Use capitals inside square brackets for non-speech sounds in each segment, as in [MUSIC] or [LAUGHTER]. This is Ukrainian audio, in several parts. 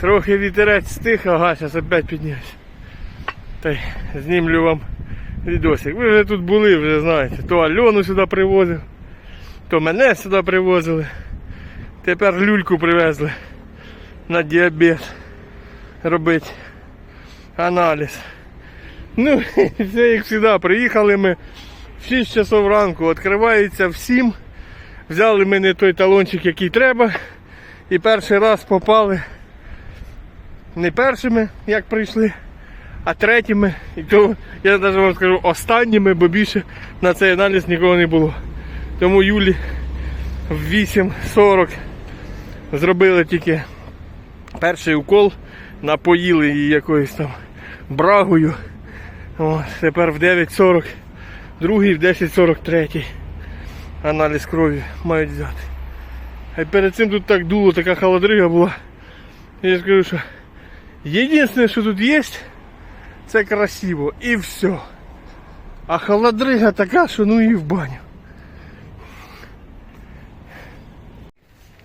Трохи вітерець стих, ага, зараз опять піднявся. Та й знімлю вам відосик. Ви вже тут були, вже знаєте. То Альону сюди привозив, то мене сюди привозили. Тепер люльку привезли на діабет робити аналіз. Ну, [LAUGHS] все як завжди, приїхали ми в 6 часов ранку, відкривається в 7. Взяли ми не той талончик, який треба. І перший раз попали не першими, як прийшли, а третіми. І то я навіть вам скажу останніми, бо більше на цей аналіз нікого не було. Тому Юлі в 8.40 зробили тільки перший укол, напоїли її якоюсь там брагою. О, тепер в 9.40, другий в 10.43 аналіз крові мають взяти. А перед цим тут так дуло, така холодрига була. Я скажу, що єдине, що тут є, це красиво і все. А холодрига така, що ну і в баню.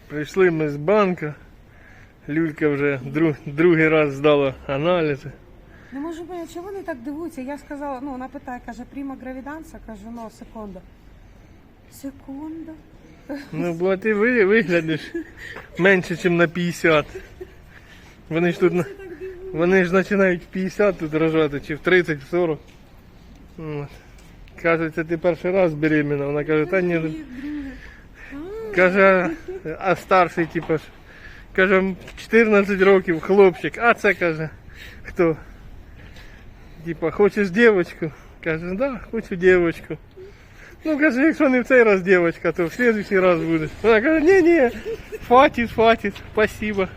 Прийшли ми з банка. Люлька вже друг, другий раз здала аналізи. Не можу поняти, чого вони так дивуються. Я сказала, ну вона питає, каже, пріма гравіданса, кажу, ну секунда. Секунда. Ну, бо ти ви- виглядиш [LAUGHS] менше, ніж на 50. Вони ж тут на- вони ж починають в 50 тут рожати, чи в 30, в 40. От. Каже, це ти перший раз беременна. Вона каже, та ні. Каже, а старший, типу, ж, каже, 14 років, хлопчик, а це каже, хто? Типа, хочеш дівчинку? Каже, да, хочу дівчинку. Ну, каже, якщо не в цей раз дівчинка, то в следующий раз буде. Вона каже, ні, ні, хватить, хватить, спасибо.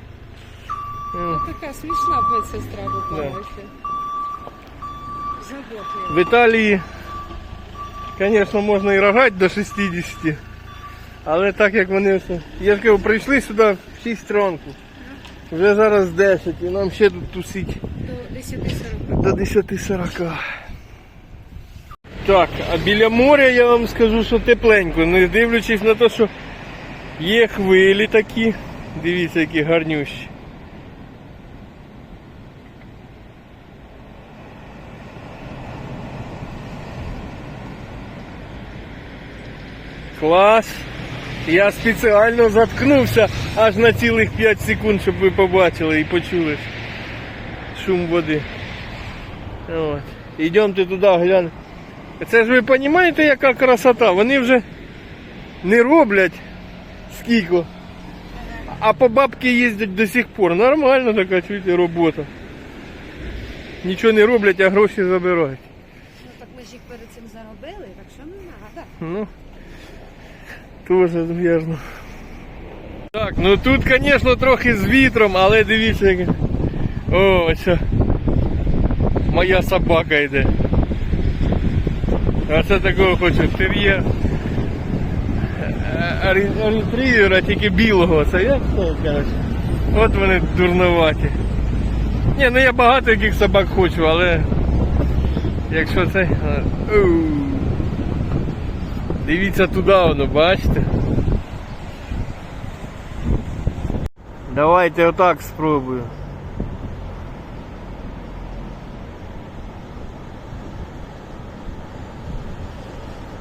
О. Така смішна медсестра. Заботлива. В Італії, звісно, можна і рогати до 60. Але так як вони. Я ж кажу, прийшли сюди в 6 ранку. Вже зараз 10 і нам ще тут тусить До 10.40. до 10.40. Так, а біля моря я вам скажу, що тепленько. Не дивлячись на те, що є хвилі такі. Дивіться, які гарнющі. Клас. Я спеціально заткнувся аж на цілих 5 секунд, щоб ви побачили і почули шум води. От. Йдемте туди, глянь. Це ж ви розумієте, яка красота? Вони вже не роблять скільки. А по бабки їздять до сих пор. Нормально така чуєте, робота. Нічого не роблять, а гроші забирають. Ну так ми ж їх перед цим заробили, так що не треба. Ну, тоже вірно. Так, ну тут, звісно, трохи з вітром, але дивіться, як... О, ось. Моя собака йде. А це такого хочу тер'єр. Е, Ретрівера, тільки білого. Це як кажуть? От вони дурноваті. Ні, ну я багато яких собак хочу, але якщо це. е, оу. Дивіться туди воно, бачите? Давайте отак спробую.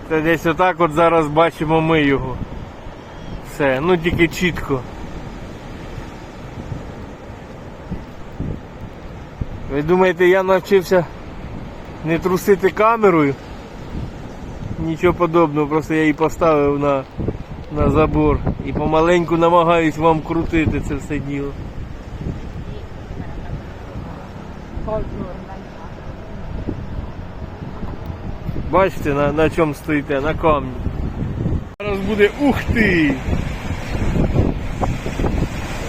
Це десь отак от зараз бачимо ми його. Все, ну тільки чітко. Ви думаєте, я навчився не трусити камерою? Нічого подобного, просто я її поставив на, на забор і помаленьку намагаюсь вам крутити це все діло. Бачите, на, на чому стоїте, на камні. Зараз буде ух ти!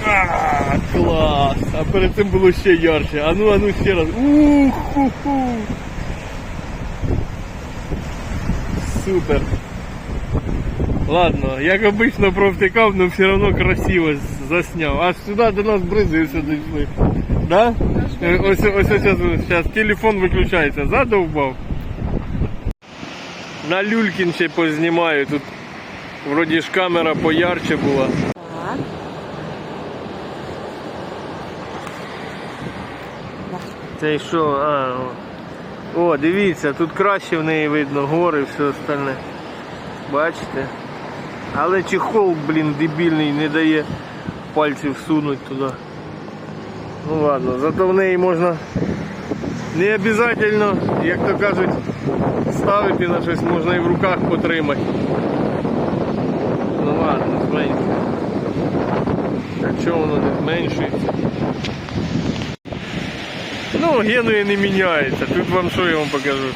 А, клас! А перед цим було ще ярче. А ну, а ну ще раз. Ух-ху-ху! Супер. Ладно, як обично провтикав, но все одно красиво засняв. Аж сюди до нас бризи все дійшли. Да? Ось ось зараз телефон виключається. Задовбав. На люлькін ще познімаю. Тут вроді ж камера поярче була. Так. Це що? А, о. дивіться, тут краще в неї видно гори і все остальне. Бачите? Але чехол, блін, дебільний, не дає пальців всунути туди. Ну ладно, зато в неї можна не обов'язково, як то кажуть, ставити на щось, можна і в руках потримати. Ну ладно, зменшується. Так чого воно не зменшується? Ну, генує не міняється. Тут вам що я вам покажу?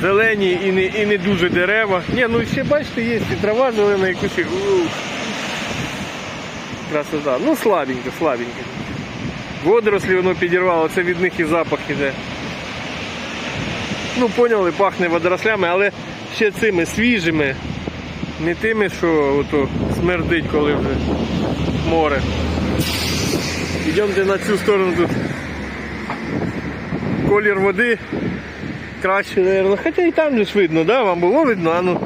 Зелені і не, і не дуже дерева. Ні, ну ще бачите, є і трава зелена, і кусі. Красота. Ну слабенько, слабенько. Водорослі воно підірвало, це від них і запах іде. Ну, поняли, пахне водорослями, але ще цими свіжими, не тими, що ото смердить, коли вже море. Йдемте на цю сторону тут. Колір води краще, наверное. Хоча і там ж видно, да? Вам було видно? А ну,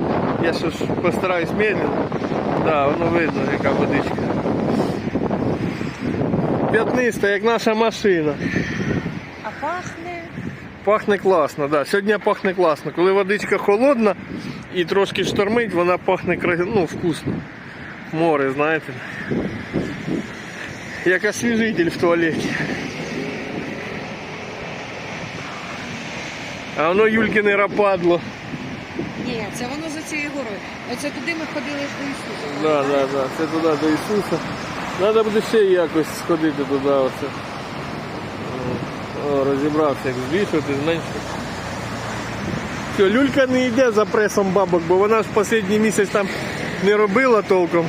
я що ж постараюсь медленно. Да, воно видно, яка водичка. П'ятниста, як наша машина. А пахне. Пахне класно, да. Сьогодні пахне класно. Коли водичка холодна і трошки штормить, вона пахне ну, вкусно. Море, знаєте. Як освіжитель в туалеті. А воно Юлькине рападло. Ні, це воно за цією горою. Оце туди ми ходили ж до Ісуса. Да, да, да. Це туди до Ісуса. Треба буде ще якось сходити туди. Оце. О, розібрався, як збільшувати, зменшувати. Що, люлька не йде за пресом бабок, бо вона ж останній місяць там не робила толком.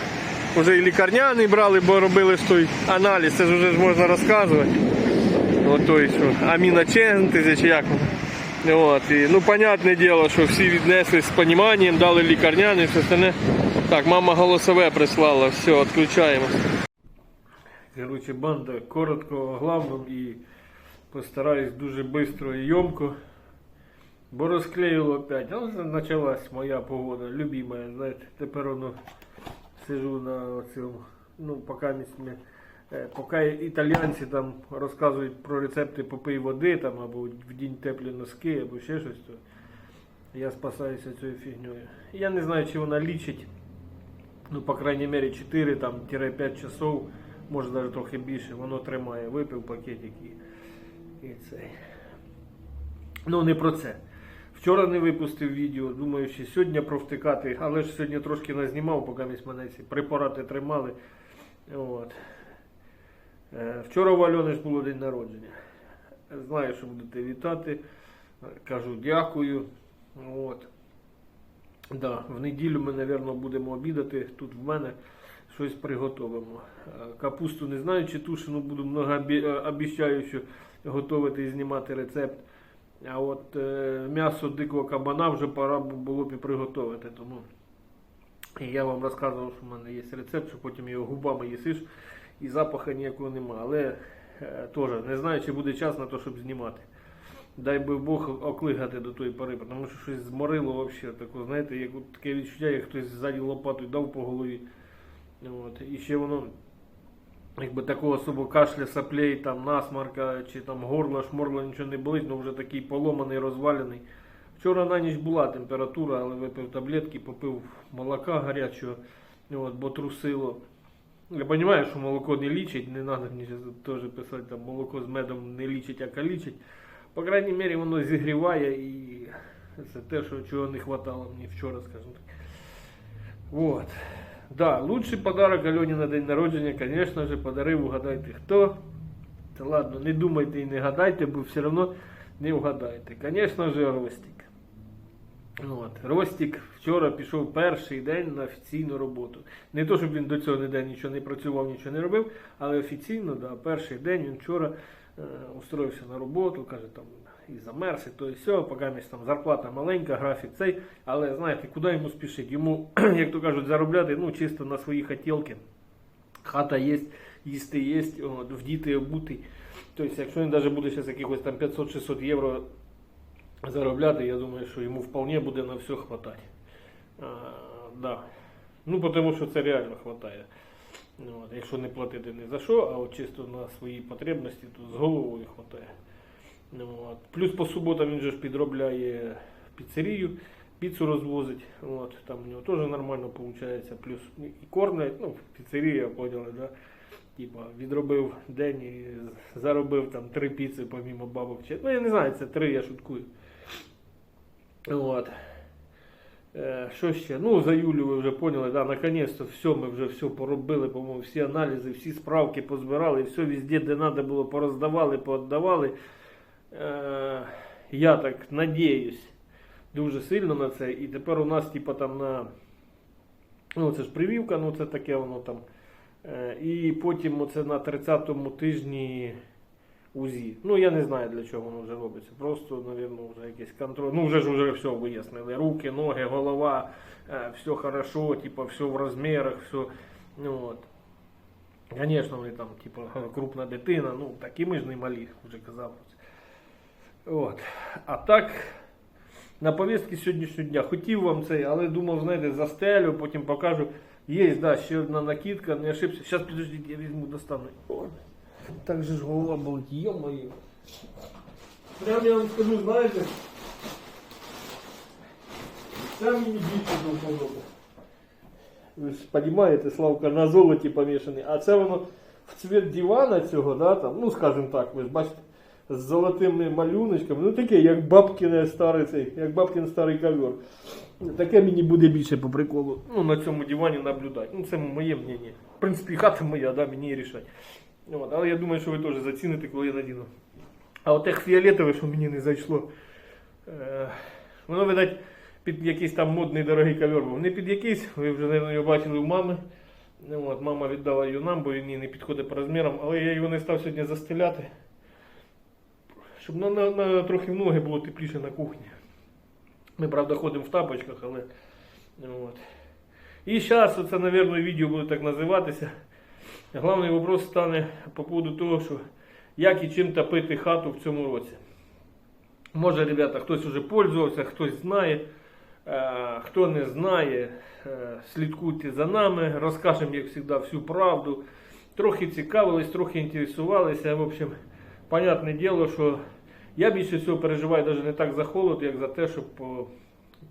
Уже і лікарняний брали, бо робили ж той аналіз, це ж вже ж можна розказувати. От той, що аміночентези чи як воно. От, і, ну, понятне діло, що всі віднеслись з розумінням, дали лікарняний, все остальне. Так, мама голосове прислала, все, відключаємо. Короче, банда коротко главном і постараюсь дуже швидко і йомко. Бо розклеїло опять. Ну, почалась моя погода, любимая, знаєте, тепер воно сижу на цьому, ну, поки Е, Поки італійці там розказують про рецепти попий води там, або в день теплі носки, або ще щось, то я спасаюся цією фігньою. Я не знаю, чи вона лічить, ну, по крайній мірі, 4-5 часов, може навіть трохи більше, воно тримає. Випив пакетик і, і цей. Ну, не про це. Вчора не випустив відео, думаю, що сьогодні провтикати, але ж сьогодні трошки назнімав, поки мене ці препарати тримали. От. Е, Вчора у Альони ж було день народження. Знаю, що будете вітати. Кажу дякую. От. Да, в неділю ми, мабуть, будемо обідати. Тут в мене щось приготовимо. Е, Капусту не знаю, чи тушену буду е, обіцяю, що готувати і знімати рецепт. А от е, м'ясо дикого кабана вже пора було б і приготувати. Тому я вам розказував, що в мене є рецепт, що потім його губами їсиш і запаху ніякого нема. Але е, теж не знаю, чи буде час на те, щоб знімати. Дай би Бог оклигати до тої пори, тому що щось зморило взагалі. Тако, знаєте, як таке відчуття, як хтось ззаді лопатою дав по голові. От. І ще воно, якби такого особо кашля, саплей, там насмарка, чи там горло, шморло, нічого не болить, ну вже такий поломаний, розвалений. Вчора на ніч була температура, але випив таблетки, попив молока гарячого, от, бо трусило. Я розумію, що молоко не лічить, не треба мені теж писати, там молоко з медом не лічить, а калічить. По крайній мірі воно зігріває і це те, що чого не вистачало мені вчора, скажімо так. Вот. Да, лучший подарок Альоні на день народження, звісно же, подарив, угадайте хто. Та ладно, не думайте і не гадайте, бо все одно не вгадаєте. Звісно же, Ростик. От. Ростик вчора пішов перший день на офіційну роботу. Не то, щоб він до цього ніде нічого не працював, нічого не робив, але офіційно, да, перший день він вчора е, устроївся на роботу, каже, там і замерз, і то і все, поки там зарплата маленька, графік цей, але знаєте, куди йому спішить? Йому, [CLEARS THROAT] як то кажуть, заробляти ну, чисто на свої хотілки. Хата є, їсти є, от, вдіти, обути. Тобто, якщо він навіть буде зараз якихось там 500-600 євро заробляти, я думаю, що йому вполне буде на все хватати. А, да. Ну, тому що це реально хватає. Ну, от, якщо не платити ні за що, а от чисто на свої потребності, то з головою хватає. Ну, от. Плюс по суботам він же ж підробляє піцерію, піцу розвозить. От, там у нього теж нормально виходить. Плюс і кормлять, ну, піцерія, поняли, да? Типа, відробив день і заробив там три піци помімо бабок. Ну, я не знаю, це три, я шуткую. От. Що ще? Ну, за Юлю ви вже поняли, да, наконец-то все, ми вже все поробили, по-моєму, всі аналізи, всі справки позбирали, все везде, де треба було, пороздавали, поотдавали. Е, я так надіюсь дуже сильно на це. І тепер у нас, типа, там на. Ну, це ж привівка, ну це таке воно там. Е, і потім оце на 30-му тижні УЗІ. Ну, я не знаю для чого воно вже робиться. Просто, мабуть, вже якийсь контроль. Ну, вже ж вже все вияснили. Руки, ноги, голова, е, все хорошо, типа, все в розмірах, все. Ну, от. Звісно, вони там, типу, [LAUGHS] крупна дитина, ну, такі ми ж не малі, вже казав. От. А так, на повістки сьогоднішнього дня хотів вам цей, але думав, знаєте, застелю, потім покажу. Є, да, ще одна накидка, не ошибся. Зараз підождіть, я візьму, достану. Так же ж голова болить, йо-моє. Прям я вам скажу, знаєте, це мені більше до вподоби. Ви ж розумієте, Славка на золоті помішаний, а це воно в цвіт дивана цього, да, там, ну скажімо так, ви ж бачите, з золотими малюночками, ну таке, як бабкине старий цей, як бабкин старий ковер. Таке мені буде більше по приколу. Ну, на цьому дивані наблюдати. Ну, це моє мнення. В принципі, хата моя, да, мені і рішать. От, але я думаю, що ви теж заціните, коли я надіну. А от те фіолетове, що мені не зайшло. Е, воно, видать, під якийсь там модний дорогий ковер був. Не під якийсь, ви вже, мабуть, його бачили у мами. Ну, от, мама віддала його нам, бо він не підходить по розмірам, але я його не став сьогодні застеляти. Щоб на, на, на трохи ноги було тепліше на кухні. Ми, правда, ходимо в тапочках, але. ну, От. І зараз це, мабуть, відео буде так називатися. Головний вопрос стане по поводу того, що як і чим топити хату в цьому році. Може, ребята, хтось вже пользувався, хтось знає. Е, Хто не знає, е, слідкуйте за нами, розкажемо, як завжди, всю правду. Трохи цікавились, трохи інтересувалися. В общем, понятне діло, що я більше всього переживаю навіть не так за холод, як за те, щоб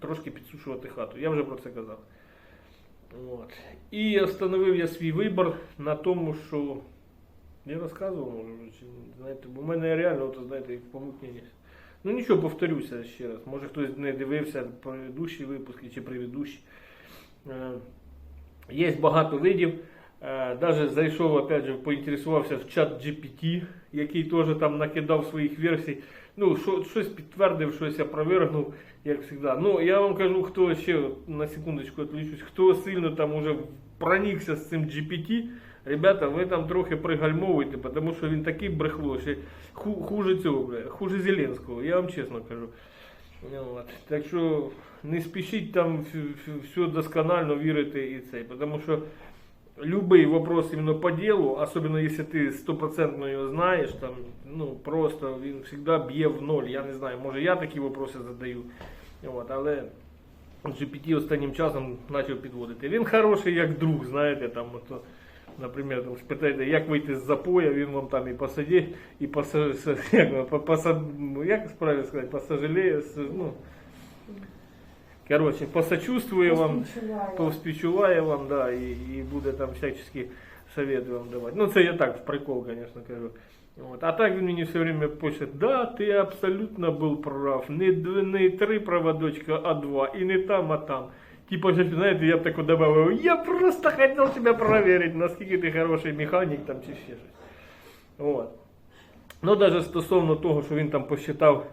трошки підсушувати хату. Я вже про це казав. От. І встановив я свій вибір на тому, що я розказував, може, знаєте, бо в мене реально, от, знаєте, помутнення. Ну нічого, повторюся ще раз. Може хтось не дивився предыдущі випуски чи предыдущі. Е, Є багато видів. Е, Даже зайшов, опять же, поінтересувався в чат GPT, який теж там накидав своїх версій. Ну, що, щось підтвердив, щось опровергнув, як завжди. Ну, я вам кажу, хто ще на секундочку відлічусь, хто сильно там уже проникся з цим GPT, ребята, ви там трохи пригальмовуєте, тому що він такий брехло, що ху- хуже цього, бля, хуже Зеленського, я вам чесно кажу. От. Так що не спішіть там все досконально вірити і цей, тому що любой вопрос именно по делу, особенно если ты стопроцентно його знаєш, там, ну, просто він завжди б'є в ноль. Я не знаю, може я такі вопроси задаю. От, але GPT останнім часом почав підводити. Він хороший як друг, знаєте, там, от, наприклад, там, спитайте, як вийти з запоя, він вам там і посадить, і поса, [LAUGHS] як, воно, по- поса, ну, як правильно сказати, посажаліє, ну, коротше, посочувствує вам. Поспівчуваю. Повспівчуває вам, да, і, і буде там всячески советы вам давати. Ну, це я так, в прикол, конечно, кажу. Вот. А так він мені все время пише, да, ти абсолютно був прав. Не, д- не три проводочка, а два. І не там, а там. Типа, же, знаєте, я б таку добавив, я просто хотів тебе проверить, наскільки ти хороший механік там чи ще щось. Вот. Ну, навіть стосовно того, що він там посчитав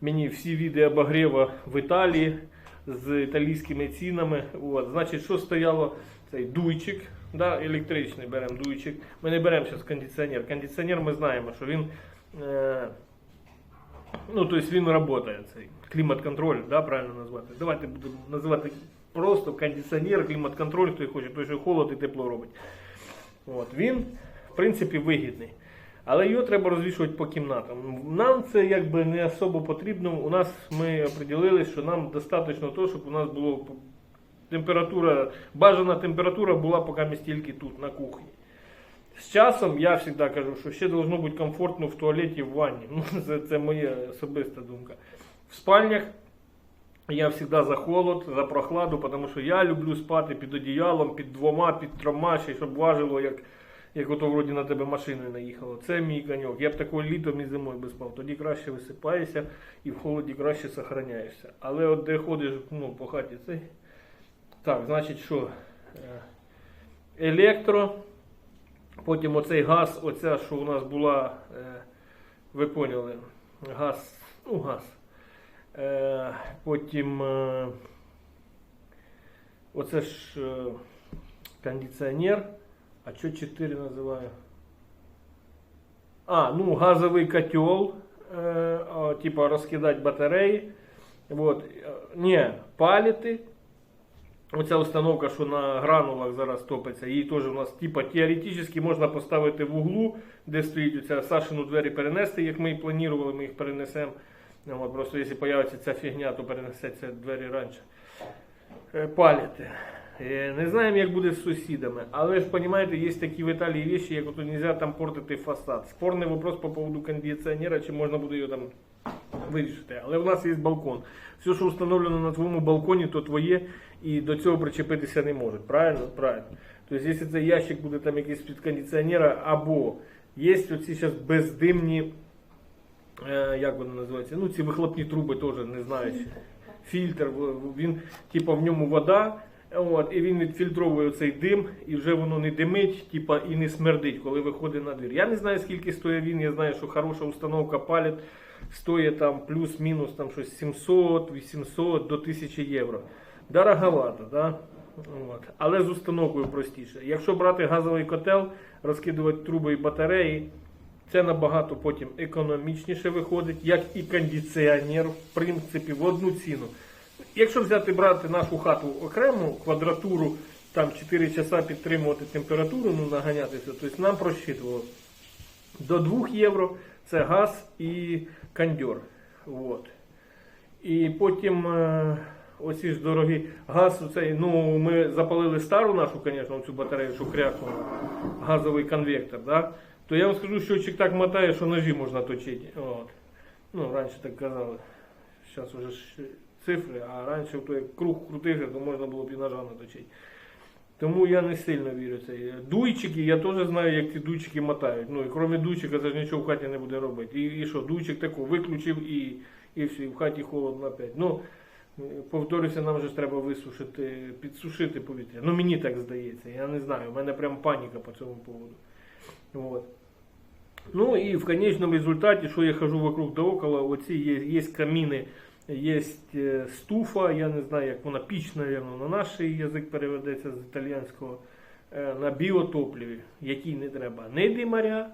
мені всі види обогріва в Італії З італійськими цінами. От. Значить, що стояло? Цей дуйчик, да, електричний беремо дуйчик. Ми не беремо зараз кондиціонер. Кондиціонер ми знаємо, що він. Е, ну, тобто він працює, цей клімат-контроль, да, правильно назвати. Давайте будемо називати просто кондиціонер, клімат-контроль, хто хоче, той, що холод і тепло робить. От. Він, в принципі, вигідний. Але його треба розвішувати по кімнатам. Нам це якби не особо потрібно. У нас ми определили, що нам достатньо того, щоб у нас було температура, бажана температура була поки ми стільки тут на кухні. З часом я завжди кажу, що ще должно бути комфортно в туалеті в ванні. Ну, [LAUGHS] це, це моя особиста думка. В спальнях я завжди за холод, за прохладу, тому що я люблю спати під одіялом, під двома, під трьома, ще щоб важило, як, як ото вроді на тебе машиною наїхало. Це мій коньок. Я б такою літом і зимою би спав. Тоді краще висипаєшся і в холоді краще сохраняєшся. Але от де ходиш ну, по хаті цей. Так, значить що? Е, Електро. Потім оцей газ, оця, що у нас була, е, ви поняли, газ, ну газ. Е, потім оце ж кондиціонер. А що 4 називаю? А, ну газовий котел, о, типа розкидати батареї. Вот. Е, Ні, паліти. Оця установка, що на гранулах зараз топиться, її теж у нас типа теоретично можна поставити в углу, де стоїть оця Сашину двері перенести, як ми і планували, ми їх перенесемо. Ну, просто якщо з'явиться ця фігня, то перенесеться двері раніше. Е, Палити. Е, Не знаємо, як буде з сусідами, але ж розумієте, є такі в Італії речі, як ото нельзя там портити фасад. Спорний вопрос по поводу кондиціонера, чи можна буде його там вирішити. Але в нас є балкон. Все, що встановлено на твоєму балконі, то твоє і до цього причепитися не можуть. Правильно? Правильно. Тобто, якщо цей ящик буде там якийсь під кондиціонера, або є оці зараз бездимні, е, як вони називаються, ну ці вихлопні труби теж не знаю. Фільтр, він, типу, в ньому вода. От, і він відфільтровує цей дим, і вже воно не димить, типа, і не смердить, коли виходить на двір. Я не знаю, скільки стоїть він. Я знаю, що хороша установка палить стоїть там плюс-мінус там щось 700, 800 до 1000 євро. Дороговато, да? От. але з установкою простіше. Якщо брати газовий котел, розкидувати труби і батареї, це набагато потім економічніше виходить, як і кондиціонер, в принципі, в одну ціну. Якщо взяти брати нашу хату окрему квадратуру, там 4 часа підтримувати температуру, ну наганятися, тобто нам просчитувало до 2 євро це газ і кондьор. От. І потім е, оці ж дорогі газ, оцей, ну ми запалили стару нашу, звісно, цю батарею, що крякнула, газовий конвектор. Да? То я вам скажу, що чик так мотає, що ножі можна точити. От. Ну, раніше так казали. Зараз вже ж цифри, а раніше то як круг крутився, то можна було б і ножа наточити. Тому я не сильно вірю в це. Дуйчики, я теж знаю, як ці дуйчики мотають. Ну і крім дуйчика, це ж нічого в хаті не буде робити. І, і що, дуйчик таку виключив і, і все, і в хаті холодно опять. Ну, повторюся, нам же треба висушити, підсушити повітря. Ну мені так здається, я не знаю. У мене прям паніка по цьому поводу. Вот. Ну і в конечном результаті, що я хожу вокруг да около, оці є, є каміни, є е, стуфа, я не знаю, як вона піч, наверное, на наш язик переведеться з італійського, е, на біотопливі, якій не треба ні димаря,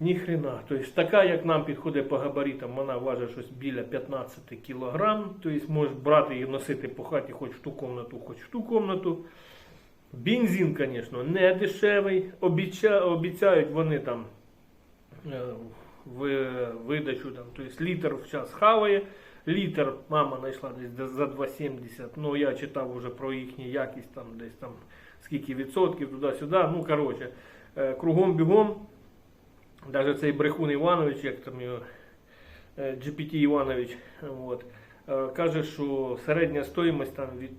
ні хрена. Тобто така, як нам підходить по габаритам, вона важить щось біля 15 кг. Тобто можеш брати і носити по хаті хоч в ту комнату, хоч в ту комнату. Бензин, звісно, не дешевий. Обіця, обіцяють вони там е, в видачу, тобто літр в час хаває. Літр мама знайшла десь за 2,70. Ну я читав вже про їхню якість, там десь там скільки відсотків туди-сюди. Ну, коротше, е, кругом бігом. Навіть цей брехун Іванович, як там його е, GPT Іванович, от, е, каже, що середня стоїмость там від.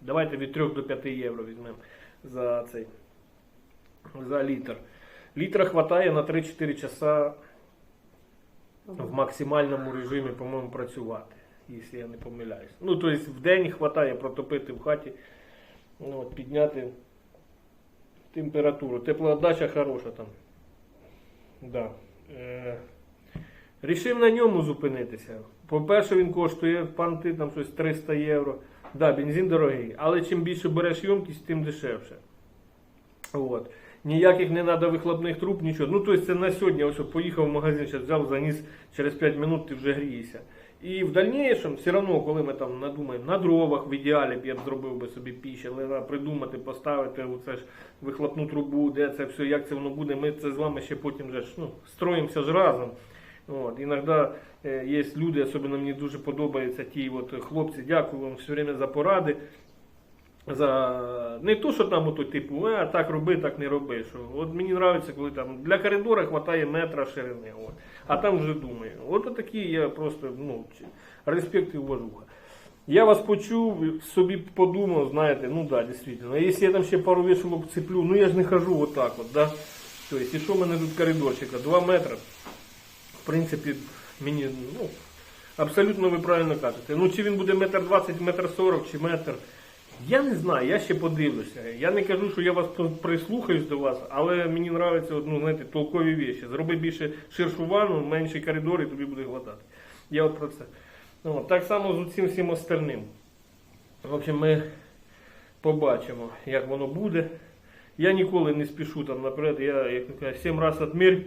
Давайте від 3 до 5 євро візьмемо за цей за літр. Літра хватає на 3-4 часа в максимальному режимі, по-моєму, працювати, якщо я не помиляюсь. Ну, тобто в день хватає протопити в хаті, ну, от, підняти температуру. Теплоотдача хороша там. Да. Е, Рішив на ньому зупинитися. По-перше, він коштує панти там щось 300 євро. Да, бензин дорогий, але чим більше береш ємкість, тим дешевше. От. Ніяких не треба вихлопних труб, нічого. Ну, тобто це на сьогодні, ось поїхав в магазин, зараз взяв, заніс, через 5 минут ти вже грієшся. І в дальнішому, все одно, коли ми там надумаємо, на дровах в ідеалі б я б зробив би собі піч, але треба придумати, поставити оце ж вихлопну трубу, де це все, як це воно буде, ми це з вами ще потім же ну, строїмося ж разом. От, Іноді е, є люди, особливо мені дуже подобаються ті от, хлопці, дякую вам все время за поради. За не то, що там ото, типу, а так роби, так не роби. Що, от мені подобається, коли там для коридора вистачає метра ширини. От. А там вже думаю. От такі я просто ну, респект і уважуха. Я вас почув, собі подумав, знаєте, ну да, дійсно. Якщо я там ще пару вішалок цеплю, ну я ж не хожу отак от, да. Тобто, і що в мене тут коридорчика? 2 метри. В принципі, мені, ну, абсолютно ви правильно кажете. Ну, чи він буде метр 20, метр 40, чи метр. Я не знаю, я ще подивлюся. Я не кажу, що я вас прислухаюсь до вас, але мені подобаються ну, знаєте, толкові віші. Зроби більше ширшу ванну, менший коридор і тобі буде хватати. Я от про це. Ну, так само з усім всім остальним. В общем, ми побачимо, як воно буде. Я ніколи не спішу там наперед, я як сім разів відмір,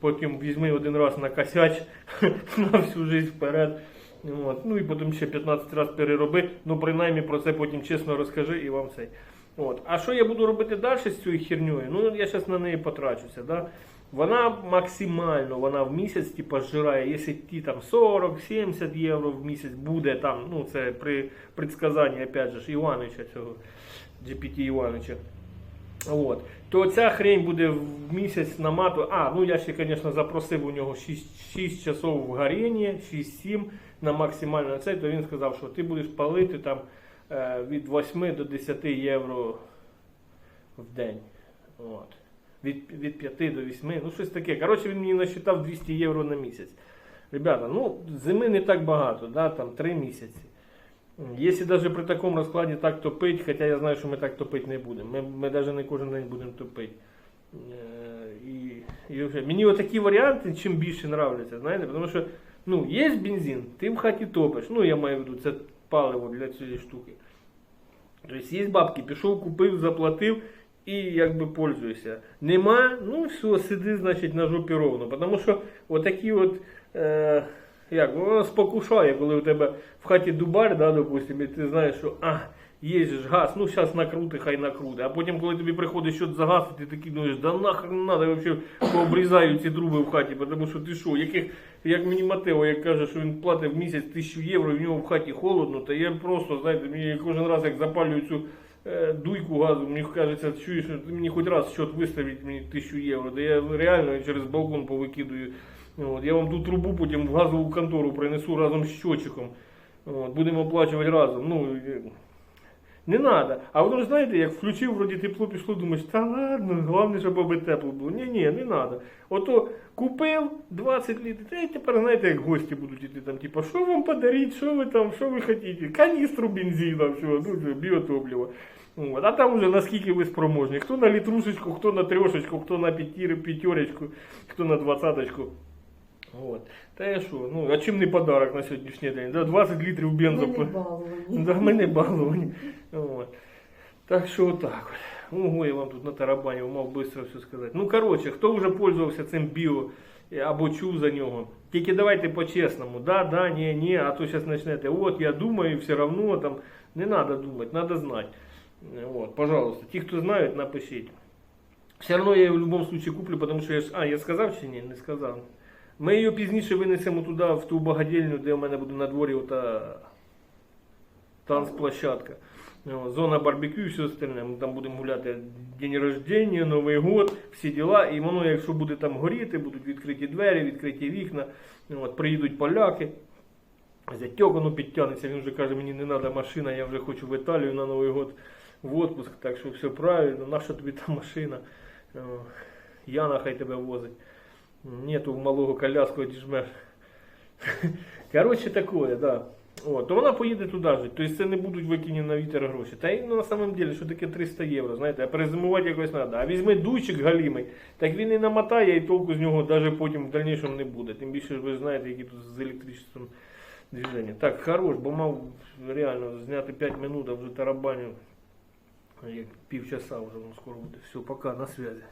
потім візьми один раз накосяч [LAUGHS] на всю життя вперед. От. Ну і потім ще 15 разів перероби. Ну, принаймні про це потім чесно розкажи і вам все. От. А що я буду робити далі з цією херньою? Ну, я зараз на неї потрачуся. Да? Вона максимально, вона в місяць типа, зжирає, якщо ті там 40-70 євро в місяць буде там, ну це при предсказанні, опять же, ж, Іванича цього, GPT Іванича. От. То ця хрень буде в місяць намату. А, ну я ще, звісно, запросив у нього 6, 6 часов в горіння, 6-7 на максимально це, то він сказав, що ти будеш палити там е, від 8 до 10 євро в день. От. Від, від 5 до 8, ну щось таке. Коротше, він мені насчитав 200 євро на місяць. Ребята, ну зими не так багато, да, там 3 місяці. Якщо навіть при такому розкладі так топить, хоча я знаю, що ми так топити не будемо. Ми, ми навіть не кожен день будемо топити. Е, І, і. Мені отакі варіанти чим більше нравляться, знаєте, тому що ну, є бензин, ти в хаті топиш. Ну, я маю в виду, це паливо для цієї штуки. Тобто є бабки, пішов, купив, заплатив і якби пользуйся. Нема, ну все, сиди, значить, на жопі ровно. Тому що отакі от. Е, як, воно спокушає, коли у тебе в хаті дубар, да, допустим, і ти знаєш, що а, ж газ, ну зараз накрути, хай накрути. А потім, коли тобі приходить щось за газ, ти такий думаєш, да нахрен надо, я взагалі пообрізаю ці труби в хаті, тому що ти що, яких, як мені Матео, як каже, що він платить в місяць тисячу євро, і в нього в хаті холодно, то я просто, знаєте, мені кожен раз, як запалюю цю е, дуйку газу, мені кажеться, чуєш, ти мені хоч раз счет виставить мені тисячу євро, да я реально через балкон повикидую. От, я вам ту трубу потім в газову контору принесу разом з щотчиком. От, будемо оплачувати разом. Ну, не треба. А воно ж знаєте, як включив, вроді тепло пішло, думаєш, та ладно, головне, щоб аби тепло було. Ні, ні, не треба. Ото купив 20 літрів, та й тепер знаєте, як гості будуть іти там, типу, що вам подарити, що ви там, що ви хочете? Каністру бензину, все, ну, біотопливо. От. А там вже наскільки ви спроможні. Хто на літрушечку, хто на трьошечку, хто на п'ятір- п'ятерочку, хто на двадцяточку. От. Та я що, ну, а чим не подарок на сьогоднішній день? Да, 20 літрів бензу. Ми не баловані. Да, ми не баловані. От. Так що отак от. Ого, я вам тут на тарабані мав швидко все сказати. Ну, коротше, хто вже пользувався цим біо або чув за нього, тільки давайте по-чесному. Да, да, ні, ні, а то зараз почнете. От я думаю, все одно там не треба думати, треба знати. От, пожалуйста, ті, хто знають, напишіть. Все одно я її в будь-якому випадку куплю, тому що я ж. А, я сказав чи ні? Не сказав. Ми її пізніше винесемо туди, в ту багадільню, де у мене буде на дворі ота танцплощадка. О, Зона барбекю і все остальне. Ми там будемо гуляти день рождення, Новий год, всі діла. І воно, якщо буде там горіти, будуть відкриті двері, відкриті вікна. От, приїдуть поляки. Зятьок воно підтягнеться, він вже каже, мені не треба машина, я вже хочу в Італію на Новий год в отпуск, так що все правильно, наша тобі та машина? Яна хай тебе возить. Нету в малого коляску одіжмеш. [LAUGHS] Коротше, такое, да. О, то вона поїде туди жити. Тобто це не будуть викинені на вітер гроші. Та й ну, на самом деле, що таке 300 євро, знаєте, а перезимувати якось треба. А візьми дуйчик галімий, так він і намотає, і толку з нього навіть потім в дальнішому не буде. Тим більше ви знаєте, які тут з електричеством движення. Так, хорош, бо мав реально зняти 5 минут, а вже тарабаню як півчаса вже воно скоро буде. Все, пока, на связи.